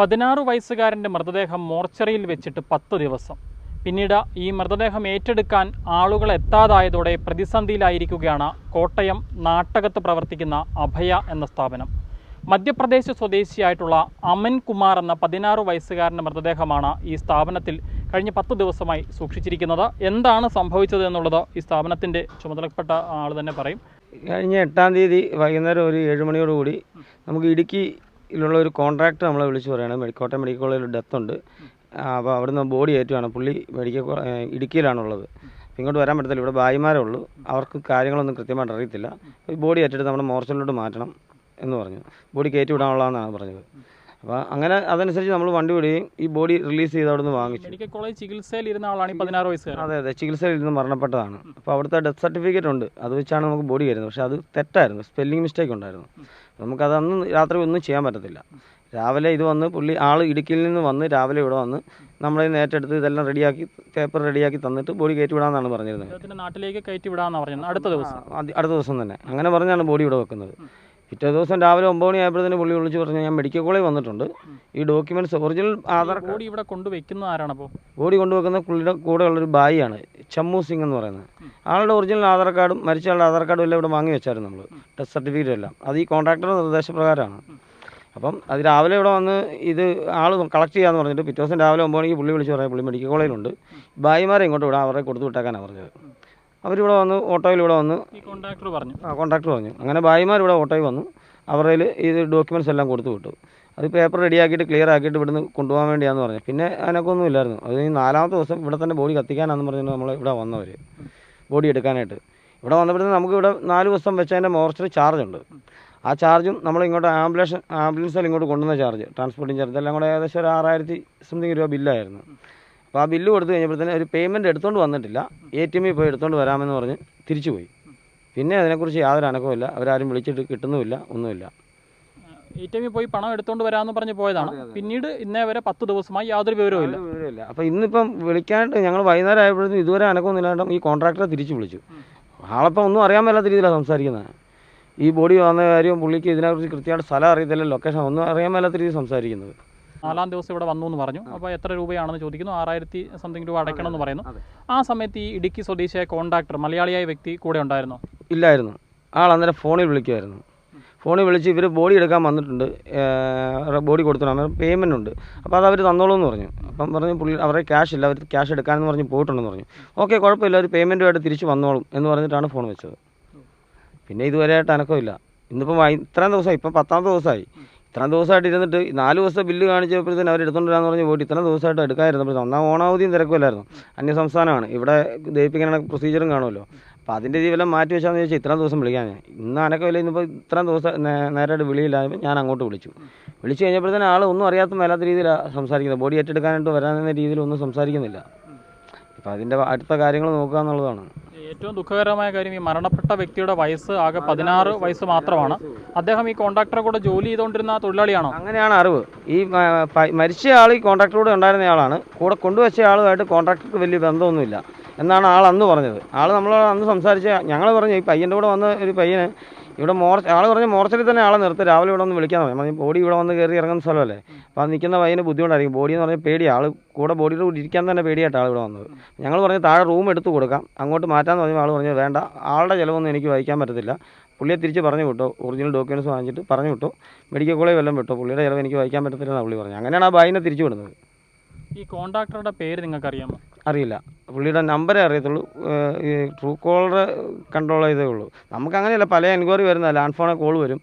പതിനാറ് വയസ്സുകാരന്റെ മൃതദേഹം മോർച്ചറിയിൽ വെച്ചിട്ട് പത്ത് ദിവസം. പിന്നീട് ഈ മൃതദേഹം ഏറ്റെടുക്കാൻ ആളുകൾ എത്താതായതോടെ പ്രതിസന്ധിയിലായിരിക്കുകയാണ് കോട്ടയം നാട്ടകത്ത് പ്രവർത്തിക്കുന്ന അഭയ എന്ന സ്ഥാപനം. മധ്യപ്രദേശ് സ്വദേശിയായിട്ടുള്ള അമൻ കുമാർ എന്ന പതിനാറ് വയസ്സുകാരന്റെ മൃതദേഹമാണ് ഈ സ്ഥാപനത്തിൽ കഴിഞ്ഞ പത്ത് ദിവസമായി സൂക്ഷിച്ചിരിക്കുന്നത്. എന്താണ് സംഭവിച്ചത് എന്നുള്ളത് ഈ സ്ഥാപനത്തിന്റെ ചുമതലപ്പെട്ട ആൾ തന്നെ പറയും. കഴിഞ്ഞ എട്ടാം തീയതി വൈകുന്നേരം ഒരു ഏഴ് മണിയോടുകൂടി നമുക്ക് ഇടുക്കിയിലുള്ള ഒരു കോൺട്രാക്ടർ നമ്മളെ വിളിച്ച് പറയുകയാണ് കോട്ടയം മെഡിക്കൽ കോളേജിൽ ഡെത്ത് ഉണ്ട്. അപ്പോൾ അവിടുന്ന് ബോഡി ഏറ്റുവാണ് പുള്ളി മെഡിക്കൽ ഇടുക്കിയിലാണുള്ളത്. അപ്പോൾ ഇങ്ങോട്ട് വരാൻ പറ്റത്തില്ല. ഇവിടെ ഭായിമാരേ ഉള്ളൂ. അവർക്ക് കാര്യങ്ങളൊന്നും കൃത്യമായിട്ട് അറിയത്തില്ല. ഈ ബോഡി ഏറ്റെടുത്ത് നമ്മുടെ മോർച്ചലിലോട്ട് മാറ്റണം എന്ന് പറഞ്ഞു. ബോഡി കയറ്റി വിടാനുള്ളതെന്നാണ് പറഞ്ഞത്. അപ്പോൾ അങ്ങനെ അതനുസരിച്ച് നമ്മൾ വണ്ടി വിടുകയും ഈ ബോഡി റിലീസ് ചെയ്ത് അവിടുന്ന് വാങ്ങിച്ചു. മെഡിക്കൽ കോളേജ് ചികിത്സയിൽ ഇരുന്ന ആളാണ് പതിനാറ് വയസ്സ് അതെ അതെ. ചികിത്സയിൽ ഇരുന്ന് മരണപ്പെട്ടതാണ്. അപ്പോൾ അവിടുത്തെ ഡെത്ത് സർട്ടിഫിക്കറ്റ് ഉണ്ട്. അത് വെച്ചാണ് നമുക്ക് ബോഡി വരുന്നത് പക്ഷേ അത് തെറ്റായിരുന്നു. സ്പെല്ലിംഗ് മിസ്റ്റേക്ക് ഉണ്ടായിരുന്നു. നമുക്കത് അന്ന് രാത്രി ഒന്നും ചെയ്യാൻ പറ്റത്തില്ല. രാവിലെ ഇത് വന്ന് പുള്ളി ആൾ ഇടുക്കിയിൽ നിന്ന് വന്ന് രാവിലെ ഇവിടെ വന്ന് നമ്മളെ ഏറ്റെടുത്ത് ഇതെല്ലാം റെഡിയാക്കി പേപ്പർ റെഡിയാക്കി തന്നിട്ട് ബോഡി കയറ്റി വിടാമെന്നാണ് പറഞ്ഞിരുന്നത്. നാട്ടിലേക്ക് കയറ്റി വിടാമെന്നാണ് പറഞ്ഞത് അടുത്ത ദിവസം. അടുത്ത ദിവസം തന്നെ. അങ്ങനെ പറഞ്ഞാണ് ബോഡി ഇവിടെ വെക്കുന്നത്. പിറ്റേ ദിവസം രാവിലെ ഒമ്പത് മണി ആയപ്പോഴത്തേന് പുള്ളി വിളിച്ച് പറഞ്ഞു ഞാൻ മെഡിക്കൽ കോളേജ് വന്നിട്ടുണ്ട്. ഈ ഡോക്യുമെന്റ്സ് ഒറിജിനൽ ആധാർ ബോഡി ഇവിടെ കൊണ്ടുവെക്കുന്ന ആരാണ് അപ്പോൾ ബോഡി കൊണ്ടുവെക്കുന്ന പുള്ളിയുടെ കൂടെയുള്ളൊരു ബായിയാണ്. ചമ്മു സിംഗ് എന്ന് പറയുന്നത്. ആളുടെ ഒറിജിനൽ ആധാർ കാർഡും മരിച്ച ആളുടെ ആധാർ കാർഡും എല്ലാം ഇവിടെ വാങ്ങി വെച്ചായിരുന്നു നമ്മൾ ടെസ്റ്റ് സർട്ടിഫിക്കറ്റ് എല്ലാം. അത് ഈ കോൺട്രാക്ടറുടെ നിർദ്ദേശപ്രകാരമാണ്. അപ്പം അത് രാവിലെ ഇവിടെ വന്ന് ഇത് ആൾ കളക്ട് ചെയ്യാന്ന് പറഞ്ഞിട്ട് പിറ്റേ ദിവസം രാവിലെ ഒമ്പത് മണിക്ക് പുള്ളി വിളിച്ച് പറയാം പുള്ളി മെഡിക്കൽ കോളേജിലുണ്ട് ഭായിമാരെ ഇങ്ങോട്ട് വിടാം അവരെ കൊടുത്തു വിട്ടേക്കാനാണ് പറഞ്ഞത്. അവരിവിടെ വന്ന് ഓട്ടോയിൽ ഇവിടെ വന്ന് കോൺട്രാക്ടർ പറഞ്ഞു. ആ കോൺട്രാക്ടർ പറഞ്ഞു. അങ്ങനെ ഭായിമാർ ഇവിടെ ഓട്ടോയിൽ വന്നു. അവരുടെ ഇത് ഡോക്യുമെന്റ്സ് എല്ലാം കൊടുത്തു വിട്ടു. അത് പേപ്പർ റെഡിയാക്കിയിട്ട് ക്ലിയർ ആക്കിയിട്ട് ഇവിടുന്ന് കൊണ്ടുപോകാൻ വേണ്ടിയാന്ന് പറഞ്ഞു. പിന്നെ അതിനൊക്കെ ഒന്നും ഇല്ലായിരുന്നു. അത് ഈ നാലാമത്തെ ദിവസം ഇവിടെ തന്നെ ബോഡി കത്തിക്കാനാണെന്ന് പറഞ്ഞിട്ട് നമ്മൾ ഇവിടെ വന്നവർ ബോഡി എടുക്കാനായിട്ട്. ഇവിടെ വന്നപ്പോഴത്തേക്കും നമുക്ക് ഇവിടെ നാല് ദിവസം വെച്ചതിന്റെ മോർച്ചറി ചാർജ് ഉണ്ട്. ആ ചാർജും നമ്മൾ ഇങ്ങോട്ട് ആംബുലൻസ് ആംബുലൻസിൽ ഇങ്ങോട്ട് കൊണ്ടുവന്ന ചാർജ് ട്രാൻസ്പോർട്ടിങ് ചാർജ് എല്ലാം കൂടെ ഏകദേശം ഒരു ആറായിരത്തി സംതിങ് രൂപ ബില്ലായിരുന്നു അപ്പോൾ ആ ബില്ല് കൊടുത്തു കഴിഞ്ഞപ്പോഴത്തേന് ഒരു പേയ്മെന്റ് എടുത്തുകൊണ്ട് വന്നിട്ടില്ല. എ ടി എമ്മിൽ പോയി എടുത്തുകൊണ്ട് വരാമെന്ന് പറഞ്ഞ് തിരിച്ചു പോയി പിന്നെ അതിനെക്കുറിച്ച് യാതൊരു അനക്കവുമില്ല. അവരാരും വിളിച്ചിട്ട് കിട്ടുന്നുമില്ല ഒന്നുമില്ല. എ ടി എമ്മിൽ പോയി പണം എടുത്തുകൊണ്ട് വരാമെന്ന് പറഞ്ഞ് പോയതാണ്. പിന്നീട് ഇന്നേ വരെ പത്ത് ദിവസമായി യാതൊരു വിവരവും ഇല്ല. അപ്പോൾ ഇന്നിപ്പം വിളിക്കാണ്ട് ഞങ്ങൾ വൈകുന്നേരം ആയപ്പോഴത്തേക്കും ഇതുവരെ അനക്കമൊന്നും ഇല്ലാണ്ട് ഈ കോൺട്രാക്ടറെ തിരിച്ചു വിളിച്ചു. ആളപ്പം ഒന്നും അറിയാൻ മേലാത്ത രീതിയിലാണ് സംസാരിക്കുന്നത് ഈ ബോഡി വന്ന കാര്യം പുള്ളിക്ക് ഇതിനെക്കുറിച്ച് കൃത്യമായിട്ട് സ്ഥലം അറിയത്തില്ല ലൊക്കേഷൻ ഒന്നും അറിയാൻ മേലാത്ത രീതിയിൽ സംസാരിക്കുന്നത്. നാലാം ദിവസം ഇവിടെ വന്നു എന്ന് പറഞ്ഞു. അപ്പോൾ എത്ര രൂപയാണെന്ന് ചോദിക്കുന്നു. ആറായിരത്തി സംതിങ് രൂപ അടയ്ക്കണം എന്ന് പറയുന്നു. ആ സമയത്ത് ഈ ഇടുക്കി സ്വദേശിയായ കോൺട്രാക്ടർ മലയാളിയായ വ്യക്തി കൂടെ ഉണ്ടായിരുന്നു? ഇല്ലായിരുന്നു. ആൾ അന്നേരം ഫോണിൽ വിളിക്കുമായിരുന്നു ഫോണിൽ വിളിച്ച് ഇവർ ബോഡി എടുക്കാൻ വന്നിട്ടുണ്ട്. ബോഡി കൊടുത്തിട്ടുണ്ട്. പേയ്മെന്റ് ഉണ്ട്. അപ്പോൾ അത് അവർ തന്നോളൂ എന്ന് പറഞ്ഞു. അപ്പം പറഞ്ഞു പുള്ളി അവരുടെ ക്യാഷ് ഇല്ല. അവർ ക്യാഷ് എടുക്കാനെന്ന് പറഞ്ഞ് പോയിട്ടുണ്ടെന്ന് പറഞ്ഞു. ഓക്കെ കുഴപ്പമില്ല. ഒരു പേയ്മെന്റുമായിട്ട് തിരിച്ച് വന്നോളും എന്ന് പറഞ്ഞിട്ടാണ് ഫോൺ വെച്ചത്. പിന്നെ ഇതുവരെയായിട്ട് അനക്കമില്ല. ഇന്നിപ്പം ഇത്രയും ദിവസമായി ഇപ്പം പത്താമത്തെ ദിവസമായി. ഇത്രയും ദിവസമായിട്ട് ഇരുന്നിട്ട് നാല് ദിവസം ബില്ല് കാണിച്ചപ്പോഴത്തേന് അവർ എടുത്തുകൊണ്ടിരാന്ന് പറഞ്ഞ് പോയിട്ട് ഇത്രയും ദിവസമായിട്ട് എടുക്കാതിരുന്നപ്പോൾ ഒന്നാം ഓണാവധിയും തിരക്കുമല്ലായിരുന്നു. അന്യസംസ്ഥാനമാണ്. ഇവിടെ ദയിപ്പിക്കാനുള്ള പ്രൊസീജിയറും കാണുമല്ലോ. അപ്പോൾ അതിന്റെ ജീവിതം മാറ്റി വെച്ചാന്ന് ചോദിച്ചാൽ ഇത്രയും ദിവസം വിളിക്കാൻ ഞാൻ. ഇന്ന് അനക്കമില്ല ഇന്നിപ്പോൾ ഇത്രയും ദിവസം നേരമായിട്ട് നേരായിട്ട് വിളിയില്ലായപ്പോൾ ഞാൻ അങ്ങോട്ട് വിളിച്ചു. വിളിച്ചു കഴിഞ്ഞപ്പോഴത്തേന് ആൾ ഒന്നും അറിയാത്ത മേലാത്ത രീതിയിലാണ് സംസാരിക്കുന്നത് ബോഡി ഏറ്റെടുക്കാനായിട്ട് വരാനെന്ന രീതിയിലൊന്നും സംസാരിക്കുന്നില്ല. അപ്പോൾ അതിന്റെ അടുത്ത കാര്യങ്ങൾ നോക്കുക എന്നുള്ളതാണ്. ഏറ്റവും ദുഃഖകരമായ കാര്യം ഈ മരണപ്പെട്ട വ്യക്തിയുടെ വയസ്സ് ആകെ പതിനാറ് വയസ്സ് മാത്രമാണ്. അദ്ദേഹം ഈ കോൺട്രാക്ടറെ കൂടെ ജോലി ചെയ്തുകൊണ്ടിരുന്ന തൊഴിലാളിയാണോ? അങ്ങനെയാണ് അറിവ്. ഈ മരിച്ച ആൾ ഈ കോൺട്രാക്ടറോട് ഉണ്ടായിരുന്ന ആളാണ്. കൂടെ കൊണ്ടുവച്ച ആളുമായിട്ട് കോൺട്രാക്ടർക്ക് വലിയ ബന്ധമൊന്നുമില്ല. എന്നാണ് ആൾ അന്ന് പറഞ്ഞത്. ആൾ നമ്മൾ അന്ന് സംസാരിച്ച ഞങ്ങൾ പറഞ്ഞു ഈ പയ്യന്റെ കൂടെ വന്ന ഒരു പയ്യന് ഇവിടെ മോർച്ച ആൾ പറഞ്ഞ മോർച്ചറിൽ തന്നെ ആളെ നിർത്തി രാവിലെ ഇവിടെ വന്ന് വിളിക്കാൻ പറഞ്ഞു. ബോഡി ഇവിടെ വന്ന് കയറി ഇറങ്ങുന്ന സ്ഥലമല്ലേ? അപ്പോൾ അത് നിൽക്കുന്ന പയ്യന് ബുദ്ധിമുട്ടായിരിക്കും. ബോഡി എന്ന് പറഞ്ഞാൽ പേടിയാണ് ആൾ കൂടെ ബോഡിയുടെ കൂടി ഇരിക്കാൻ തന്നെ പേടിയായിട്ട് ആൾ ഇവിടെ വന്നത്. ഞങ്ങൾ പറഞ്ഞു താഴെ റൂം എടുത്ത് കൊടുക്കാം. അങ്ങോട്ട് മാറ്റാമെന്ന് പറഞ്ഞു ആൾ പറഞ്ഞു വേണ്ട. ആളുടെ ചിലവൊന്നും എനിക്ക് വഹിക്കാൻ പറ്റത്തില്ല. പുള്ളിയെ തിരിച്ച് പറഞ്ഞു വിട്ടോ. ഒറിജിനൽ ഡോക്യുമെന്റ്സ് വാങ്ങിച്ചിട്ട് പറഞ്ഞു വിട്ടോ. മെഡിക്കൽ കോളേജ് വല്ലതും വിട്ടോ? പുള്ളിയുടെ ചിലവ് എനിക്ക് വഹിക്കാൻ പറ്റത്തില്ലെന്നാണ് പുള്ളി പറഞ്ഞു. അങ്ങനെയാണ് ആ ബായിനെ തിരിച്ചു വിടുന്നത്. ഈ കോൺട്രാക്ടറുടെ പേര് നിങ്ങൾക്ക് അറിയാമോ അറിയില്ല. പുള്ളിയുടെ നമ്പറേ അറിയത്തുള്ളൂ. ഈ ട്രൂ കോളർ കൺട്രോൾ ചെയ്തേ ഉള്ളൂ. നമുക്ക് അങ്ങനെയല്ല പല എൻക്വയറി വരുന്ന ലാൻഡ് ഫോണിൽ കോൾ വരും.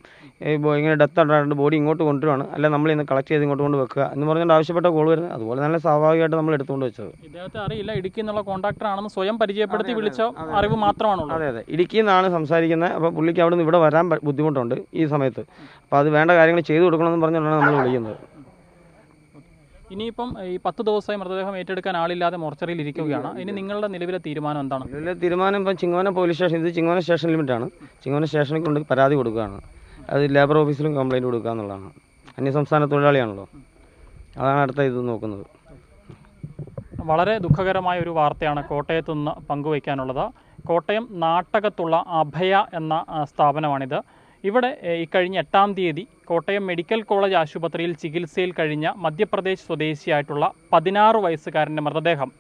ഇങ്ങനെ ഡെത്ത് ഉണ്ടായിട്ടുണ്ട് ബോഡി ഇങ്ങോട്ട് കൊണ്ടുവരുവാണ്. അല്ല നമ്മൾ ഇന്ന് കളക്ട് ചെയ്ത് ഇങ്ങോട്ട് കൊണ്ട് വെക്കുക എന്ന് പറഞ്ഞുകൊണ്ട് ആവശ്യപ്പെട്ട കോൾ വരുന്നത്. അതുപോലെ തന്നെ സ്വാഭാവികമായിട്ട് നമ്മൾ എടുത്തുകൊണ്ട് വെച്ചത്. ഇദ്ദേഹത്തെ അറിയില്ല. ഇടുക്കി എന്നുള്ള കോൺട്രാക്ടർ ആണെന്ന് സ്വയം പരിചയപ്പെടുത്തി വിളിച്ചോ അറിവ് മാത്രമാണുള്ളത്. അതെ അതെ. ഇടുക്കി എന്നാണ് സംസാരിക്കുന്നത്. അപ്പോൾ പുള്ളിക്ക് അവിടെ നിന്ന് ഇവിടെ വരാൻ ബുദ്ധിമുട്ടുണ്ട് ഈ സമയത്ത്. അപ്പോൾ അത് വേണ്ട കാര്യങ്ങൾ ചെയ്തു കൊടുക്കണമെന്ന് പറഞ്ഞുകൊണ്ടാണ് നമ്മൾ വിളിക്കുന്നത്. ഇനിയിപ്പം ഈ പത്ത് ദിവസമായി മൃതദേഹം ഏറ്റെടുക്കാൻ ആളില്ലാതെ മോർച്ചറിയിൽ ഇരിക്കുകയാണ്. ഇനി നിങ്ങളുടെ നിലവിലെ തീരുമാനം എന്താണ്? നിലവിലെ തീരുമാനം ഇപ്പം ചിങ്ങോന പോലീസ് സ്റ്റേഷൻ ഇത് ചിങ്ങോന സ്റ്റേഷൻ ലിമിറ്റാണ്. ചിങ്ങോന സ്റ്റേഷനിൽ കൊണ്ട് പരാതി കൊടുക്കുകയാണ്. അത് ലേബർ ഓഫീസിലും കംപ്ലയിന്റ് കൊടുക്കുക എന്നുള്ളതാണ്. അന്യസംസ്ഥാന തൊഴിലാളിയാണല്ലോ. അതാണ് അടുത്ത ഇത് നോക്കുന്നത്. വളരെ ദുഃഖകരമായ ഒരു വാർത്തയാണ് കോട്ടയത്ത് നിന്ന് പങ്കുവയ്ക്കാനുള്ളത്. കോട്ടയം നാട്ടകത്തുള്ള അഭയ എന്ന സ്ഥാപനമാണിത്. ഇവിടെ ഇക്കഴിഞ്ഞ എട്ടാം തീയതി കോട്ടയം മെഡിക്കൽ കോളേജ് ആശുപത്രിയിൽ ചികിത്സയിൽ കഴിഞ്ഞ മധ്യപ്രദേശ് സ്വദേശിയായിട്ടുള്ള പതിനാറ് വയസ്സുകാരന്റെ മൃതദേഹം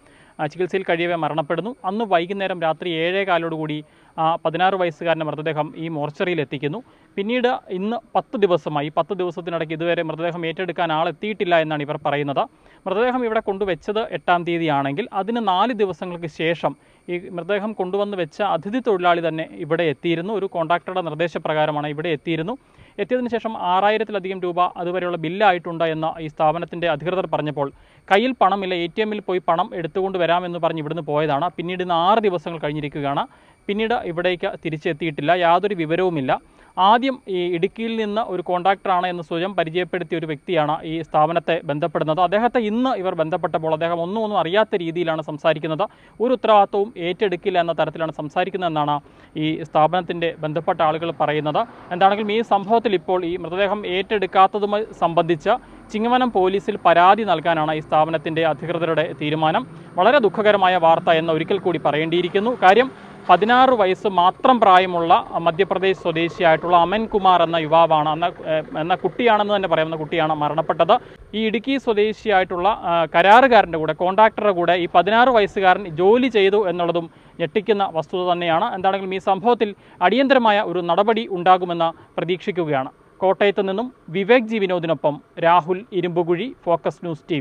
ചികിത്സയിൽ കഴിയവെ മരണപ്പെടുന്നു. അന്ന് വൈകുന്നേരം രാത്രി ഏഴേ കാലോടുകൂടി ആ പതിനാറ് വയസ്സുകാരന്റെ മൃതദേഹം ഈ മോർച്ചറിയിൽ എത്തിക്കുന്നു. പിന്നീട് ഇന്ന് പത്ത് ദിവസമായി. പത്ത് ദിവസത്തിനിടയ്ക്ക് ഇതുവരെ മൃതദേഹം ഏറ്റെടുക്കാൻ ആളെത്തിയിട്ടില്ല എന്നാണ് ഇവർ പറയുന്നത്. മൃതദേഹം ഇവിടെ കൊണ്ടുവച്ചത് എട്ടാം തീയതിയാണെങ്കിൽ അതിന് നാല് ദിവസങ്ങൾക്ക് ശേഷം ഈ മൃതദേഹം കൊണ്ടുവന്ന് വെച്ച അതിഥി തൊഴിലാളി തന്നെ ഇവിടെ എത്തിയിരുന്നു. ഒരു കോൺട്രാക്ടറുടെ നിർദ്ദേശപ്രകാരമാണ് ഇവിടെ എത്തിയിരുന്നു. എത്തിയതിനു ശേഷം ആറായിരത്തിലധികം രൂപ അതുവരെയുള്ള ബില്ലായിട്ടുണ്ട് എന്ന് ഈ സ്ഥാപനത്തിന്റെ അധികൃതർ പറഞ്ഞപ്പോൾ കയ്യിൽ പണമില്ല എ ടി എമ്മിൽ പോയി പണം എടുത്തുകൊണ്ട് വരാമെന്ന് പറഞ്ഞ് ഇവിടുന്ന് പോയതാണ്. പിന്നീട് ഇന്ന് ആറ് ദിവസങ്ങൾ കഴിഞ്ഞിരിക്കുകയാണ്. പിന്നീട് ഇവിടേക്ക് തിരിച്ചെത്തിയിട്ടില്ല. യാതൊരു വിവരവുമില്ല. ആദ്യം ഈ ഇടുക്കിയിൽ നിന്ന് ഒരു കോൺട്രാക്ടറാണ് എന്ന് സ്വയം പരിചയപ്പെടുത്തിയ ഒരു വ്യക്തിയാണ് ഈ സ്ഥാപനത്തെ ബന്ധപ്പെടുന്നത്. അദ്ദേഹത്തെ ഇന്ന് ഇവർ ബന്ധപ്പെട്ടപ്പോൾ അദ്ദേഹം ഒന്നും ഒന്നും അറിയാത്ത രീതിയിലാണ് സംസാരിക്കുന്നത്. ഒരു ഉത്തരവാദിത്വവും ഏറ്റെടുക്കില്ല എന്ന തരത്തിലാണ് സംസാരിക്കുന്നതെന്നാണ് ഈ സ്ഥാപനത്തിന്റെ ബന്ധപ്പെട്ട ആളുകൾ പറയുന്നത്. എന്താണെങ്കിലും ഈ സംഭവത്തിൽ ഇപ്പോൾ ഈ മൃതദേഹം ഏറ്റെടുക്കാത്തതുമായി സംബന്ധിച്ച് ചിങ്ങവനം പോലീസിൽ പരാതി നൽകാനാണ് ഈ സ്ഥാപനത്തിന്റെ അധികൃതരുടെ തീരുമാനം. വളരെ ദുഃഖകരമായ വാർത്ത എന്ന് ഒരിക്കൽ കൂടി പറയേണ്ടിയിരിക്കുന്നു. കാര്യം പതിനാറ് വയസ്സ് മാത്രം പ്രായമുള്ള മധ്യപ്രദേശ് സ്വദേശിയായിട്ടുള്ള അമൻ കുമാർ എന്ന യുവാവാണ് എന്ന എന്ന കുട്ടിയാണെന്ന് തന്നെ പറയാവുന്ന കുട്ടിയാണ് മരണപ്പെട്ടത്. ഈ ഇടുക്കി സ്വദേശിയായിട്ടുള്ള കരാറുകാരന്റെ കൂടെ കോൺട്രാക്ടറുടെ കൂടെ ഈ പതിനാറ് വയസ്സുകാരൻ ജോലി ചെയ്തു എന്നുള്ളതും ഞെട്ടിക്കുന്ന വസ്തുത തന്നെയാണ്. എന്താണെങ്കിലും ഈ സംഭവത്തിൽ അടിയന്തരമായ ഒരു നടപടി ഉണ്ടാകുമെന്ന് പ്രതീക്ഷിക്കുകയാണ്. കോട്ടയത്ത് നിന്നും Vivek G വിനോദിനൊപ്പം Rahul Irumbukuzhi focus news T